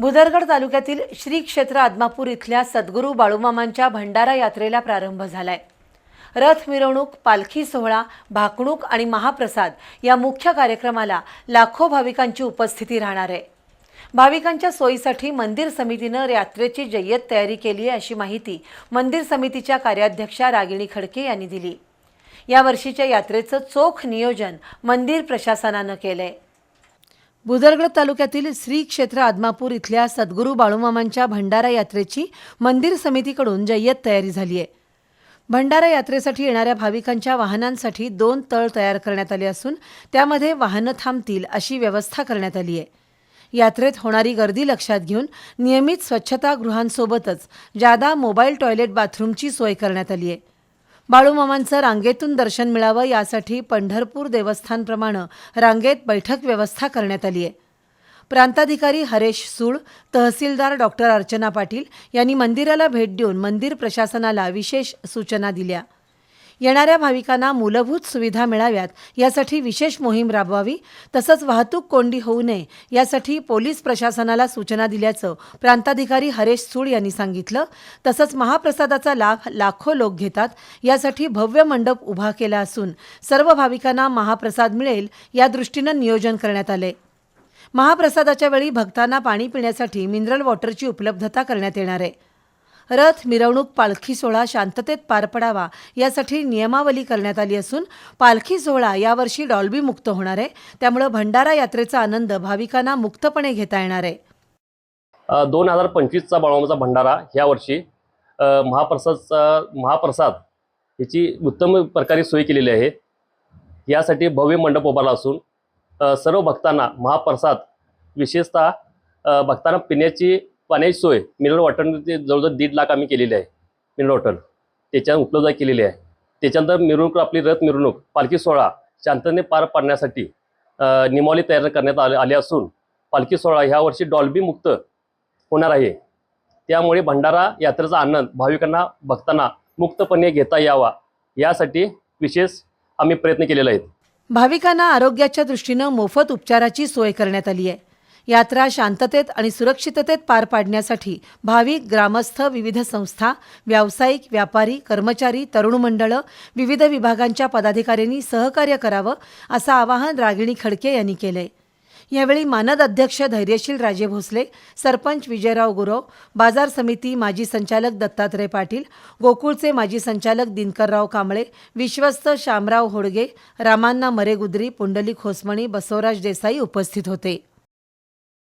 भुदरगड तालुक्यातील श्री क्षेत्र आदमापूर इथल्या सद्गुरू बाळूमामांच्या भंडारा यात्रेला प्रारंभ झालाय. रथ मिरवणूक पालखी सोहळा भाकणूक आणि महाप्रसाद या मुख्य कार्यक्रमाला लाखो भाविकांची उपस्थिती राहणार आहे. भाविकांच्या सोयीसाठी मंदिर समितीनं यात्रेची जय्यत तयारी केली आहे अशी माहिती मंदिर समितीच्या कार्याध्यक्षा रागिणी खडके यांनी दिली. या वर्षीच्या यात्रेचं चोख नियोजन मंदिर प्रशासनानं केलं आहे बुदरगड तालुक्यातील श्री क्षेत्र आदमापूर इथल्या सद्गुरू बाळूमामांच्या भंडारा यात्रेची मंदिर समितीकडून जय्यत तयारी झाली आहे. भंडारा यात्रेसाठी येणाऱ्या भाविकांच्या वाहनांसाठी दोन तळ तयार करण्यात आले असून त्यामध्ये वाहनं थांबतील अशी व्यवस्था करण्यात आली आहे. यात्रेत होणारी गर्दी लक्षात घेऊन नियमित स्वच्छतागृहांसोबतच जादा मोबाईल टॉयलेट बाथरूमची सोय करण्यात आली आहे. बाळूमामांचं रांगेतून दर्शन मिळावं यासाठी पंढरपूर देवस्थानप्रमाणे रांगेत बैठक व्यवस्था करण्यात आली आहे. प्रांताधिकारी हरेश सूळ तहसीलदार डॉक्टर अर्चना पाटील यांनी मंदिराला भेट देऊन मंदिर प्रशासनाला विशेष सूचना दिल्या. येणाऱ्या भाविकांना मूलभूत सुविधा मिळाव्यात यासाठी विशेष मोहीम राबवावी तसंच वाहतूक कोंडी होऊ नये यासाठी पोलीस प्रशासनाला सूचना दिल्याचं प्रांताधिकारी हरेश सूळ यांनी सांगितलं. तसंच महाप्रसादाचा लाभ लाखो लोक घेतात यासाठी भव्य मंडप उभा केला असून सर्व भाविकांना महाप्रसाद मिळेल या दृष्टीनं नियोजन करण्यात आले महाप्रसादाच्या वेळी भक्तांना पाणी पिण्यासाठी मिनरल वॉटरची उपलब्धता करण्यात येणार आहे. रथ मिरवणूक पालखी सोहळा शांततेत पार पडावा यासाठी नियमावली करण्यात आली असून पालखी सोहळा यावर्षी डॉल्बी मुक्त होणार आहे. त्यामुळे भंडारा यात्रेचा आनंद भाविकांना मुक्तपणे घेता येणार आहे. दोन हजार पंचवीसचा बाळमामाचा भंडारा ह्या वर्षी महाप्रसादचा महाप्रसाद याची उत्तम प्रकारे सोय केलेली आहे. यासाठी भव्य मंडप उभारला असून सर्व भक्तांना महाप्रसाद विशेषतः भक्तांना पिण्याची पाण्याची सोय. मिनरल ते जवळजवळ दीड लाख आम्ही केलेली आहे. Mineral water. त्याच्या उपलब्ध केलेली आहे. त्याच्यानंतर मिरवणूक आपली रथ मिरवणूक पालखी सोहळा शांततेने पार पाडण्यासाठी अ, नियमावली तयार करण्यात आले आली असून पालखी सोहळा ह्या वर्षी डॉल्बी मुक्त होणार आहे. त्यामुळे भंडारा यात्रेचा आनंद भाविकांना भक्तांना मुक्तपणे घेता यावा. यासाठी विशेष आम्ही प्रयत्न केलेले आहेत भाविकांना आरोग्याच्या दृष्टीनं मोफत उपचाराची सोय करण्यात आली आहे. यात्रा शांततेत आणि सुरक्षिततेत पार पाडण्यासाठी भाविक ग्रामस्थ विविध संस्था व्यावसायिक व्यापारी कर्मचारी तरुण मंडळं विविध विभागांच्या पदाधिकाऱ्यांनी सहकार्य करावं असं आवाहन रागिणी खडके यांनी केलंय. यावेळी मानद अध्यक्ष धैर्यशील राजे भोसले सरपंच विजयराव गुरव बाजार समिती माजी संचालक दत्तात्रय पाटील गोकुळचे माजी संचालक दिनकरराव कांबळे विश्वस्त शामराव होडगे रामांना मरेगुद्री पुंडलिक होसमणी बसवराज देसाई उपस्थित होते.